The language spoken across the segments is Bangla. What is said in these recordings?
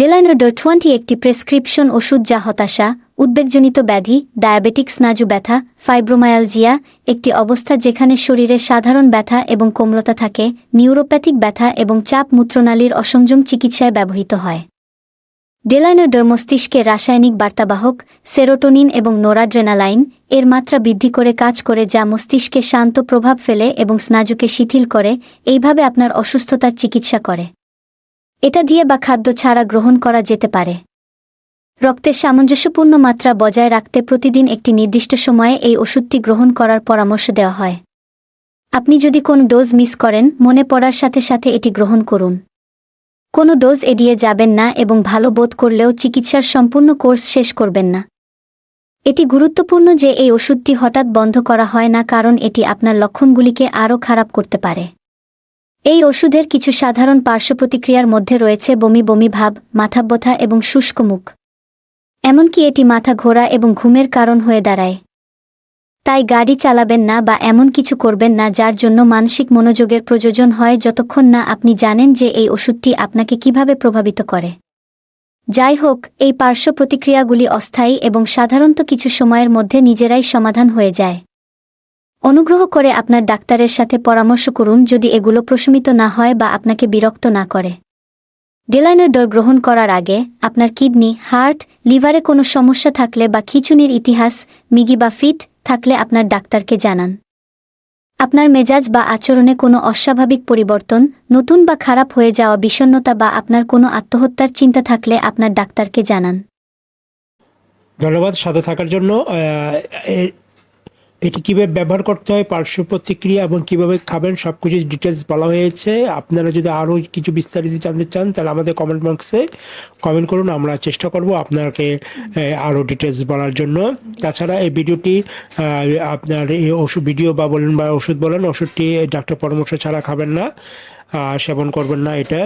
ডেলাইনোডোর টোয়েন্টি একটি প্রেসক্রিপশন ওষুধ যা হতাশা, উদ্বেগজনিত ব্যাধি ডায়াবেটিক স্নাজু ব্যথা ফাইব্রোমায়ালজিয়া একটি অবস্থা যেখানে শরীরে সাধারণ ব্যথা এবং কোমলতা থাকে নিউরোপ্যাথিক ব্যথা এবং চাপ মূত্রনালীর অসংযম চিকিৎসায় ব্যবহৃত হয়। ডেলাইনোডোর মস্তিষ্কে রাসায়নিক বার্তাবাহক সেরোটোনিন এবং নোরাড্রেনালাইন এর মাত্রা বৃদ্ধি করে কাজ করে যা মস্তিষ্কে শান্ত প্রভাব ফেলে এবং স্নাজুকে শিথিল করে, এইভাবে আপনার অসুস্থতার চিকিৎসা করে। এটা দিয়ে বা খাদ্য ছাড়া গ্রহণ করা যেতে পারে। রক্তের সামঞ্জস্যপূর্ণ মাত্রা বজায় রাখতে প্রতিদিন একটি নির্দিষ্ট সময়ে এই ওষুধটি গ্রহণ করার পরামর্শ দেওয়া হয়। আপনি যদি কোন ডোজ মিস করেন, মনে পড়ার সাথে সাথে এটি গ্রহণ করুন। কোনো ডোজ এড়িয়ে যাবেন না এবং ভালো বোধ করলেও চিকিৎসার সম্পূর্ণ কোর্স শেষ করবেন না। এটি গুরুত্বপূর্ণ যে এই ওষুধটি হঠাৎ বন্ধ করা হয় না কারণ এটি আপনার লক্ষণগুলিকে আরও খারাপ করতে পারে। এই ওষুধের কিছু সাধারণ পার্শ্ব প্রতিক্রিয়ার মধ্যে রয়েছে বমি বমি ভাব মাথা ব্যথা এবং শুষ্ক মুখ। এমনকি এটি মাথা ঘোরা এবং ঘুমের কারণ হয়ে দাঁড়ায়। তাই গাড়ি চালাবেন না বা এমন কিছু করবেন না যার জন্য মানসিক মনোযোগের প্রয়োজন হয় যতক্ষণ না আপনি জানেন যে এই ওষুধটি আপনাকে কীভাবে প্রভাবিত করে। যাই হোক, এই পার্শ্ব প্রতিক্রিয়াগুলি অস্থায়ী এবং সাধারণত কিছু সময়ের মধ্যে নিজেরাই সমাধান হয়ে যায়। অনুগ্রহ করে আপনার ডাক্তারের সাথে পরামর্শ করুন যদি এগুলো প্রশমিত না হয় বা আপনাকে বিরক্ত না করে। ডেলাইনার ডর গ্রহণ করার আগে আপনার কিডনি, হার্ট, লিভারে কোনো সমস্যা থাকলে বা খিচুনির ইতিহাস, মিগি বা ফিট থাকলে আপনার ডাক্তারকে জানান। আপনার মেজাজ বা আচরণে কোনো অস্বাভাবিক পরিবর্তন, নতুন বা খারাপ হয়ে যাওয়া বিষণ্ণতা বা আপনার কোনো আত্মহত্যার চিন্তা থাকলে আপনার ডাক্তারকে জানান। ধন্যবাদ সাথে থাকার জন্য। এটি কীভাবে ব্যবহার করতে হয়, পার্শ্ব প্রতিক্রিয়া এবং কীভাবে খাবেন সব কিছু ডিটেলস বলা হয়েছে। আপনারা যদি আরও কিছু বিস্তারিত জানতে চান, তাহলে আমাদের কমেন্ট বক্সে কমেন্ট করুন, আমরা চেষ্টা করব আপনাকে আরও ডিটেলস বলার জন্য। তাছাড়া এই ভিডিওটি আপনার এই ওষুধ ভিডিও বা বলেন বা ওষুধ বলেন, ওষুধটি ডাক্তার পরামর্শ ছাড়া খাবেন না সেবন করবেন না এটা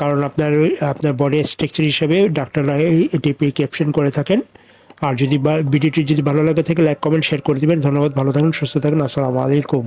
কারণ আপনার আপনার বডি স্ট্রাকচার হিসেবে ডাক্তাররা এটি প্রিক্যাপশন করে থাকেন। আর যদি ভিডিওটি যদি ভালো লাগে থাকে লাইক কমেন্ট শেয়ার করে দিবেন। ধন্যবাদ, ভালো থাকুন সুস্থ থাকুন আসসালামু আলাইকুম।